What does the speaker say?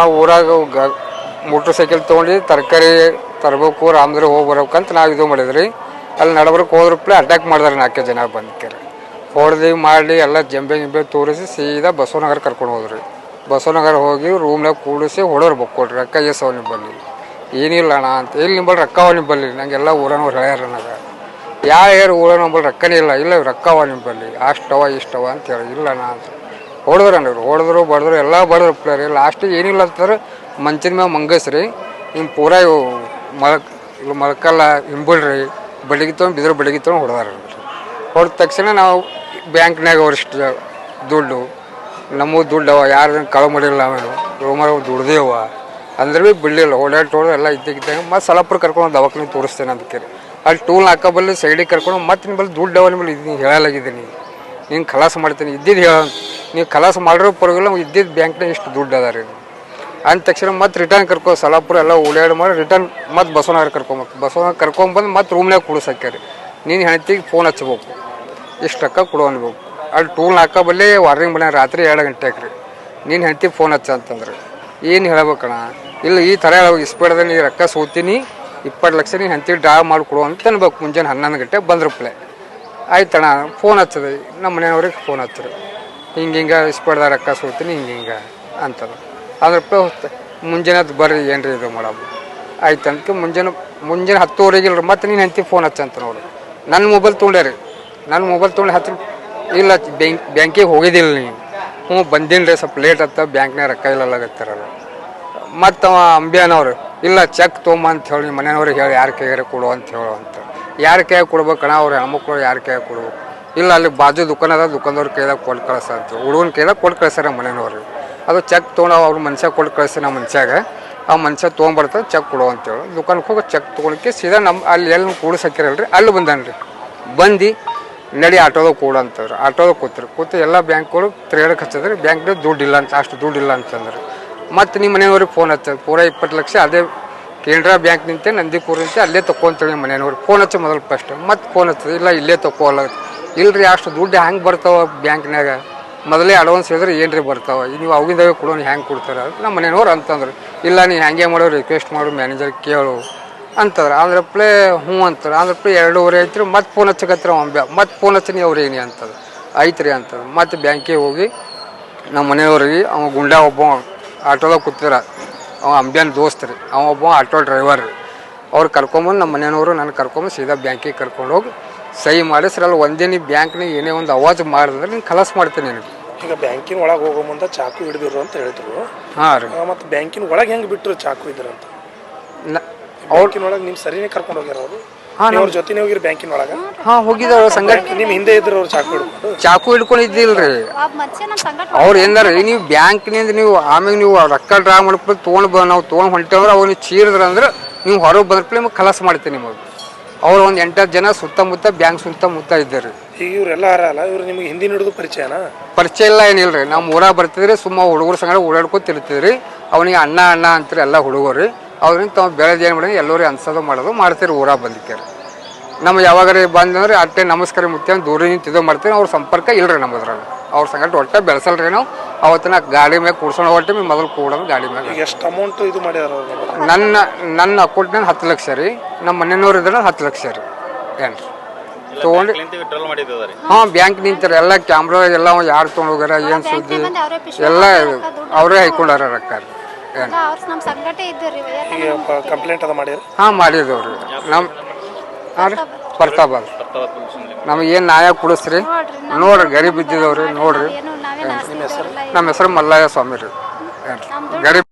ಆ ಊರಾಗ ಗ ಮೋಟ್ರ್ ಸೈಕಲ್ ತೊಗೊಂಡು ತರಕಾರಿ ತರಬೇಕು, ರಾಮದ್ರೆ ಹೋಗಿ ಬರ್ಬೇಕಂತ ನಾವು ಇದು ಮಾಡಿದ್ರಿ. ಅಲ್ಲಿ ನಡಬರ್ಕ್ ಹೋದ್ರಪ್ಲೆ ಅಟ್ಯಾಕ್ ಮಾಡಿದಾರೆ ನಾಲ್ಕು ಜನ ಬಂದ್ಕೇರಿ ಹೊಡೆದು ಮಾಡಿ ಎಲ್ಲ ಜಂಬೆ ಗಿಂಬೆ ತೋರಿಸಿ ಸೀದಾ ಬಸವನಗರ ಕರ್ಕೊಂಡು ಹೋದ್ರಿ. ಬಸವನಗರ ಹೋಗಿ ರೂಮ್ನಾಗ ಕೂಡಿಸಿ ಹೊಡೋರು ಬಕ್ಕೊಡ್ರಿ ರೊಕ್ಕ ಎಸವ ನಿಂಬಲ್ಲಿ. ಏನಿಲ್ಲ ಅಣ್ಣ ಅಂತ. ಇಲ್ಲಿ ನಿಂಬಲ್ಲಿ ರೊಕ್ಕ ಅವ ನಿಂಬಲ್ಲಿ? ನಂಗೆಲ್ಲ ಊರನವ್ರು ಹೇಳ್ಯಾರ ನನಗೆ. ಯಾವ ಯಾರು ಊರ ನಂಬಲ್ಲಿ ರೊಕ್ಕನೇ ಇಲ್ಲ. ಇಲ್ಲ ರೊಕ್ಕ ಅವ ನಿಂಬಲ್ಲಿ. ಅಷ್ಟವ ಇಷ್ಟವ ಅಂತ ಹೇಳಿ, ಇಲ್ಲ ಅಣ್ಣ ಅಂತ. ಹೊಡೆದ್ರು ನೋಡ್ರಿ ಹೊಡೆದ್ರು, ಬಡಿದ್ರು, ಎಲ್ಲ ಬಡಿದ್ರು ಪ್ಲೇಯರ್ ಲಾಸ್ಟಿಗೆ ಏನಿಲ್ಲ ಅಂತಂದ್ರೆ ಮಂಚಿನ ಮ್ಯಾಗ ಮಂಗಸ್ರಿ ನಿಮ್ಮ ಪೂರ ಇವು ಮಳಕ್ ಇಲ್ಲಿ ಮಲ್ಕಲ್ಲ ಹಿಂಬಳ್ರಿ ಬೆಳಿಗ್ಗೆ ತೊಗೊಂಡು ಬಿದ್ರೆ ಬೆಳಿಗ್ಗೆ ತೊಗೊಂಡು ಹೊಡೆದಾರ ಹೊಡೆದ ತಕ್ಷಣ ನಾವು ಬ್ಯಾಂಕ್ನಾಗ ಅವ್ರಷ್ಟು ದುಡ್ಡು. ನಮ್ಮ ದುಡ್ಡು ಅವ, ಯಾರು ಕಳ ಮಾಡಿಲ್ಲ ಅವನು ರೋಮರ್ ದುಡ್ದೇವ ಅಂದ್ರೆ ಭೀ ಬಿಡಲಿಲ್ಲ ಓಡಾಡಿ ಹೊಡೆದು ಎಲ್ಲ ಇದ್ದಿದ್ದಾಗ ಮತ್ತೆ ಸಲಪುರ ಕರ್ಕೊಂಡು ದವಾಖಾನೆ ತೋರಿಸ್ತೇನೆ ಅದಕ್ಕೆ ಅಲ್ಲಿ ಟೂಲ್ ಹಾಕೋಬಲ್ಲಿ ಸೈಡಿಗೆ ಕರ್ಕೊಂಡು ಮತ್ತೆ ನಿಮ್ಮಲ್ಲಿ ದುಡ್ಡು ಅವ ನಿಮ್ಮಲ್ಲಿ ಇದು ಹೇಳಲಾಗಿದ್ದೀನಿ. ನೀನು ಖಲಾಸ ಮಾಡ್ತೀನಿ. ಇದ್ದಿದ್ದು ಹೇಳ ನೀವು ಕಲಾಸ ಮಾಡಿರೋ ಪರವಾಗಿಲ್ಲ ಇದ್ದಿದ್ದು ಬ್ಯಾಂಕ್ನಾಗ ಇಷ್ಟು ದುಡ್ಡು ಅದ ರೀ ಅಂದ ತಕ್ಷಣ ಮತ್ತೆ ರಿಟರ್ನ್ ಕರ್ಕೊ, ಸಲಾಪುರ ಎಲ್ಲ ಓಡಾಡಿ ಮಾಡಿ ರಿಟರ್ನ್ ಮತ್ತೆ ಬಸವನಗರ ಕರ್ಕೊಂಬೇಕು ಬಸವನಗರ ಕರ್ಕೊಂಬಂದು ಮತ್ತೆ ರೂಮ್ನಾಗ ಕುಡಿಸಾಕ್ಯಾರಿ ನೀನು ಹೆಣ್ತಿಗೆ ಫೋನ್ ಹಚ್ಬೇಕು. ಇಷ್ಟು ರೊಕ್ಕ ಕೊಡು ಅನ್ಬೇಕು. ಅಲ್ಲಿ ಟೂಲ್ ಹಾಕೋಬಲ್ಲೇ ವಾರ್ನಿಂಗ್ ಬಂದ ರಾತ್ರಿ ಎರಡು ಗಂಟೆಗೆ ರೀ. ನೀನು ಹೆಣ್ತಿಗೆ ಫೋನ್ ಹಚ್ಚ ಅಂತಂದ್ರೆ. ಏನು ಹೇಳ್ಬೇಕಣ್ಣ ಇಲ್ಲ ಈ ಥರ ಇಸ್ಪೇಡ್ದೆ ನೀ ರೊಕ್ಕ ಸೋತೀನಿ, ಇಪ್ಪತ್ತು ಲಕ್ಷ ನೀನು ಹೆಂಡತಿ ಡ್ರಾ ಮಾಡಿಕೊಡು ಅಂತ ಅನ್ಬೇಕು. ಮುಂಜಾನೆ ಹನ್ನೊಂದು ಗಂಟೆಗೆ ಬಂದ್ರಪ್ಲೆ ಆಯ್ತಣ್ಣ ಫೋನ್ ಹಚ್ಚದೆ. ನಮ್ಮ ಮನೆಯವ್ರಿಗೆ ಫೋನ್ ಹಚ್ಚಿರಿ. ಹಿಂಗೆ ಹಿಂಗೆ ಇಸ್ಪಡ್ದ ರೊಕ್ಕ ಸೋತೀನಿ ಹಿಂಗೆ ಹಿಂಗೆ ಅಂತದ ಆದ್ರೆ ಮುಂಜಾನೆ ಅದು ಬರ್ರಿ, ಏನ್ರಿ ಇದು ಮಾಡಮ್ಮ ಆಯ್ತು ಅಂತ ಮುಂಜಾನೆ ಮುಂಜಾನೆ ಹತ್ತುವರೆಗೆ ಇಲ್ರಿ, ಮತ್ತೆ ನೀನು ಹೆಂತಿ ಫೋನ್ ಹಚ್ಚಂತ ನೋಡು. ನನ್ನ ಮೊಬೈಲ್ ತೊಗೊಂಡ್ಯಾರಿ ನನ್ನ ಮೊಬೈಲ್ ತೊಗೊಂಡು ಹಚ್ಚಿ, ಇಲ್ಲ ಬ್ಯಾಂಕ್, ಬ್ಯಾಂಕಿಗೆ ಹೋಗಿದ್ದಿಲ್ಲ ನೀನು. ಹ್ಞೂ, ಬಂದೀನಿ ರೀ, ಸ್ವಲ್ಪ ಲೇಟ್ ಆಗ್ತಾವ ಬ್ಯಾಂಕ್ನಾಗ ರೊಕ್ಕ ಇಲ್ಲಲಾಗತ್ತಾರಲ್ಲ ಮತ್ತು ಅವ ಅಂಬ್ಯಾನವ್ರು, ಇಲ್ಲ ಚೆಕ್ ತೊಗೊಂಬ ಅಂತ ಹೇಳಿ ಮನೆಯವ್ರಿಗೆ ಹೇಳಿ, ಯಾರ ಕೈಯಾರ ಕೊಡು ಅಂತ ಹೇಳು ಅಂತ. ಯಾರ ಕೈಯಾಗ ಕೊಡ್ಬೇಕಣ್ಣ ಅವ್ರು, ಹೆಣ್ಮಕ್ಳು ಯಾರ ಕೈಯಾಗ ಕೊಡ್ಬೇಕು? ಇಲ್ಲ, ಅಲ್ಲಿ ಬಾಜು ದುಕಾನ್ ಅದ, ದುಕಾನ್ದವ್ರ ಕೈದಾಗ ಕೊಟ್ಟು ಕಳ್ಸ ಅಂತ. ಹುಡುಗನ ಕೈದಾಗ ಕೊಟ್ಟು ಕಳಿಸ್ಯಾರ ಮನೆಯವ್ರಿಗೆ ಅದು ಚೆಕ್ ತೊಗೊಂಡು ಅವ್ರ ಮನುಷ್ಯ ಕೊಟ್ಟು ಕಳಿಸಿ ನಮ್ಮ ಮನುಷ್ಯಾಗ. ಆ ಮನುಷ್ಯ ತೊಗೊಂಬರ್ತಾರೆ ಚೆಕ್ ಕೊಡು ಅಂತೇಳಿ ದುಕಾನ್ಗೆ ಹೋಗಿ, ಚೆಕ್ ತೊಗೊಳಕ್ಕೆ ಸೀದಾ ನಮ್ಮ ಅಲ್ಲಿ ಎಲ್ಲಿ ಕೂಡಿಸ್ ಅಲ್ಲಿ ಅಲ್ಲಿ ರೀ ಬಂದು ನಡಿ ಆಟೋದಾಗ ಕೂಡ ಅಂತಂದ್ರೆ. ಆಟೋದಾಗ ಕೂತ್ರಿ. ಕೂತು ಎಲ್ಲ ಬ್ಯಾಂಕ್ಗಳು ತಿರುಗಾಡಕ್ಕೆ ಹಚ್ಚಿದ್ರೆ ದುಡ್ಡು ಇಲ್ಲ ಅಂತ, ಅಷ್ಟು ದುಡ್ಡು ಇಲ್ಲ ಅಂತಂದ್ರೆ. ಮತ್ತು ನಿಮ್ಮ ಮನೆಯವ್ರಿಗೆ ಫೋನ್ ಹಚ್ಚ, ಪೂರ ಇಪ್ಪತ್ತು ಲಕ್ಷ ಅದೇ ಕೆನರಾ ಬ್ಯಾಂಕ್ ನಿಂತೆ ನಂದಿಪುರ ನಿಂತೆ ಅಲ್ಲೇ ತಕೊಂತೇಳಿ ಮನೆಯವ್ರಿಗೆ ಫೋನ್ ಹಚ್ಚ ಮೊದಲು ಫಸ್ಟ್ ಮತ್ತೆ ಫೋನ್ ಹಚ್ಚದ ಇಲ್ಲ ಇಲ್ಲೇ ತಕೋಲ್ಲ ಇಲ್ರಿ, ಅಷ್ಟು ದುಡ್ಡು ಹೆಂಗೆ ಬರ್ತಾವ ಬ್ಯಾಂಕ್ನಾಗ ಮೊದಲೇ ಅಡ್ವಾನ್ಸ್ ಹೇಳಿದ್ರೆ ಏನ್ರಿ ಬರ್ತಾವ? ನೀವು ಅವಾಗಿಂದಾಗೆ ಕೊಡೋನು ಹೆಂಗೆ ಕೊಡ್ತಾರೆ? ನಮ್ಮ ಮನೆಯವ್ರು ಅಂತಂದ್ರೆ. ಇಲ್ಲ ನೀವು ಹ್ಯಾಂಗೆ ಮಾಡೋ ರಿಕ್ವೆಸ್ಟ್ ಮಾಡು ಮ್ಯಾನೇಜರ್ ಕೇಳು ಅಂತಂದ್ರೆ. ಆದ್ರೆ ಪ್ಲೇ ಹ್ಞೂ ಅಂತಾರೆ ಆದ್ರೆ ಪ್ಲೇ ಎರಡೂವರೆ ಐತ್ರಿ, ಮತ್ತೆ ಫೋನ್ ಹಚ್ಚಕತ್ರ ಅವ್ನು ಮತ್ತೆ ಫೋನ್ ಹಚ್ಚಿನಿ ಅವ್ರು ಏನಿ ಅಂತದ ಐತ್ರಿ ಅಂತದ ಮತ್ತೆ ಬ್ಯಾಂಕಿಗೆ ಹೋಗಿ ನಮ್ಮ ಮನೆಯವ್ರಿಗೆ ಅವ ಗುಂಡ ಒಬ್ಬ ಆಟೋದಾಗ ಕೂತಿರ ಅವ ಅಂಬ್ಯಾನ್ ದೋಸ್ತ್ ರೀ. ಅವ ಒಬ್ಬ ಆಟೋ ಡ್ರೈವರ್ ರೀ. ಅವ್ರು ಕರ್ಕೊಂಬಂದು ನಮ್ಮ ಮನೆಯವರು, ನಾನು ಕರ್ಕೊಂಬಂದು ಸೀದಾ ಬ್ಯಾಂಕಿಗೆ ಕರ್ಕೊಂಡು ಹೋಗಿ ಸಹಿ ಮಾಡಿ ಸರ್ ಅಲ್ಲಿ ಒಂದೇ ನೀವು ಬ್ಯಾಂಕ್ನಾಗ ಏನೇ ಒಂದು ಅವಾಜ್ ಮಾಡಿದ್ರೆ ನೀನು ಕಲಸ್ ಮಾಡ್ತೀನಿ ನಿನಗೆ. ಈಗ ಬ್ಯಾಂಕಿನ ಒಳಗೆ ಹೋಗೋ ಮುಂದೆ ಚಾಕು ಹಿಡಿದಿರು ಅಂತ ಹೇಳಿದ್ರು. ಹಾಂ ರೀ. ಮತ್ತು ಬ್ಯಾಂಕಿನ ಒಳಗೆ ಹೆಂಗೆ ಬಿಟ್ಟರು ಚಾಕು ಇದ್ರ ಅಂತ? ನ- ಬ್ಯಾಂಕಿನ ಒಳಗೆ ನಿಮ್ಮ ಸರಿನೇ ಕರ್ಕೊಂಡು ಹೋಗ್ಯಾರ ಅವರು ಅವ್ರ ಜೊತೆನೇ ಹೋಗಿರಿ ಬ್ಯಾಂಕಿನ ಒಳಗೆ? ಹಾಂ ಹೋಗಿದ್ದಾವೆ ಸಂಘಟ ನಿಮ್ಮ ಹಿಂದೆ ಇದ್ರು ಅವ್ರು ಚಾಕು ಹಿಡ್ಕೊಂಡು? ಚಾಕು ಹಿಡ್ಕೊಂಡು ಇದ್ದಿಲ್ಲ ರೀ ಅವ್ರು ಏನಾರ ನೀವು ಬ್ಯಾಂಕ್ನಿಂದ ನೀವು ಆಮೇಲೆ ನೀವು ರೊಕ್ಕ ಡ್ರಾ ಮಾಡ್ಕೊಂಡು ತೊಗೊಂಡು ಬ ನಾವು ತೊಗೊಂಡು ಹೊಂಟೇವ್ರೆ ಅವ್ರು ನೀವು ಚೀರಿದ್ರ ಅಂದ್ರೆ ನೀವು ಹೊರಗೆ ಬಂದ್ರೆ ನಿಮಗೆ ಕಲಸ್ ಮಾಡ್ತೀನಿ ನಿಮಗೆ. ಅವ್ರು ಒಂದು ಎಂಟತ್ತು ಜನ ಸುತ್ತಮುತ್ತ ಬ್ಯಾಂಕ್ ಸುತ್ತಮುತ್ತ ಇದ್ದಾರೆ. ಈಗ ಇವರೆಲ್ಲ ಅಲ್ಲ? ಇವ್ರು ನಿಮಗೆ ಹಿಂದಿನ ಹಿಡಿದು ಪರಿಚಯನಾ? ಪರಿಚಯ ಇಲ್ಲ ಏನಿಲ್ಲ ರೀ ನಮ್ಮ ಊರಾಗ ಬರ್ತಿದ್ರೆ ಸುಮ್ಮ ಹುಡುಗರ ಸಂಗಡ ಓಡಾಡ್ಕೊತಿರ್ತಿದ್ರಿ ಅವನಿಗೆ ಅಣ್ಣ ಅಣ್ಣ ಅಂತಾರೆ ಎಲ್ಲ ಹುಡುಗರು. ಅವ್ರಿಂದ ತಾವು ಬೆಳೆದು ಏನು ಮಾಡಿ ಎಲ್ಲರೂ ಅನ್ಸೋದು ಮಾಡೋದು ಮಾಡ್ತೀರಿ ಊರಾಗ ಬಂದಿಕ್ಕಾರೆ ನಮ್ಮ ಯಾವಾಗಾರ ಬಂದಂದ್ರೆ ಅಟ್ಟೆ ನಮಸ್ಕಾರ ಮುತ್ಯ ದೂರ ನಿಂತಿದ್ದು ಮಾಡ್ತೀನಿ ಮಾಡ್ತೀವಿ ಅವ್ರ ಸಂಪರ್ಕ ಇಲ್ರಿ ನಮ್ಮದ್ರಾಗ ಅವ್ರ ಸಂಗಟ ಒಟ್ಟೆ ಬೆಳೆಸಲ್ರಿ ನಾವು. ಅವತ್ತಿನ ಗಾಡಿ ಮೇಲೆ ಕೂಡ್ಸೋಣ ಒಟ್ಟೆ ಮೊದಲು ಕೂಡೋದು ಗಾಡಿ ಮೇಲೆ ಎಷ್ಟು ಅಮೌಂಟ್ ಇದು ಮಾಡ್ಯಾರ ಅವ್ರು? ನನ್ನ ನನ್ನ ಅಕೌಂಟ್ನಾಗ ಹತ್ತು ಲಕ್ಷ ರೀ. ನಮ್ಮ ಮನೆಯವ್ರು ಇದ್ರೆ ಹತ್ತು ಲಕ್ಷ ರೀ. ಏನು ತೊಗೊಂಡು ವಿಡ್ರಾಲ್ ಮಾಡಿದ್ದಾರೆ ಹಾಂ ಬ್ಯಾಂಕ್ ನಿಂತಾರೆ ಎಲ್ಲ ಕ್ಯಾಮ್ರಾ ಎಲ್ಲ ಯಾರು ತೊಗೊಂಡು ಹೋಗ್ಯಾರ ಏನು ಸುದ್ದಿ? ಬಂದು ಅವರೇ ಪಿಶ್ ಎಲ್ಲ ಅವರೇ ಹಾಕೊಂಡಾರ ರೊಕ್ಕ ರೀ. ಏನು ಅವ್ರು ನಮ್ಮ ಸಂಗಟ ಇದ್ದೀರಿ ಈಗ ಕಂಪ್ಲೇಂಟ್ ಅದ ಮಾಡ್ಯಾರ ಹಾಂ ಮಾಡಿದವ್ರಿ. ನಮ್ಮ ಹಾಂ ರೀ. ಪ್ರತಾಪ್ ನಮಗೇನು ನ್ಯಾಯ ಕೊಡಿಸ್ರಿ? ನೋಡ್ರಿ ಗರೀಬ್ ಇದ್ದಿದವ್ರಿ ನೋಡ್ರಿ. ನಮ್ಮ ಹೆಸರು? ಮಲ್ಲಯ್ಯ ಸ್ವಾಮಿ ರೀ. ಗರೀಬ್